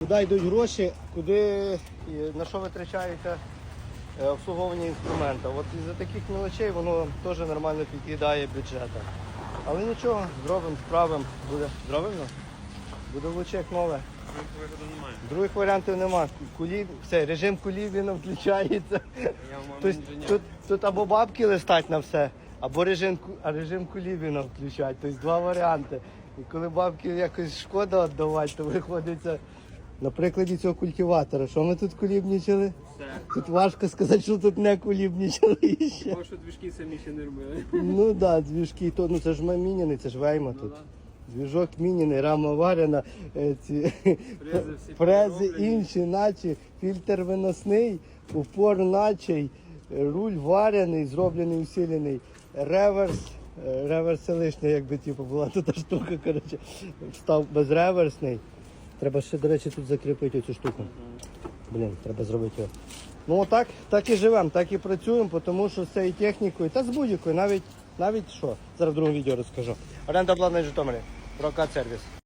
Куди йдуть гроші, куди на що витрачається е, обслуговування інструменту. От із-за таких мелочей воно теж нормально під'їдає бюджету. Але нічого, зробимо, справимо. Буде зробимо? Буде лучше як нове. Немає. Других варіантів нема. Кулі, все, режим кулібіна включається. Тобто, тут, тут або бабки листать на все, або режим, а режим кулібіна включать. Тобто два варіанти. І коли бабки якось шкода віддавати, то виходиться на прикладі цього культиватора. Що ми тут кулібнічали? Все. Тут важко сказати, що тут не кулібнічали ще. Бо що двіжки самі ще не робили. Ну так, да, двіжки, то, ну це ж ми мініни, це ж вейма тут. Двіжок мініний, рама варена, е, ці всі фрези інші, наче фільтр виносний, упор наче, руль варений, зроблений, усилений, реверс. е, Реверс лишній, якби типу, була тут та штука, коротше, став безреверсний. Треба ще, до речі, тут закріпити цю штуку. Блін, треба зробити його. Ну отак, так і живемо, так і працюємо, тому що з цією технікою, та з будь-якою, навіть, навіть що, зараз в другому відео розкажу. Оренда обладнання Житомирі, прокат сервіс.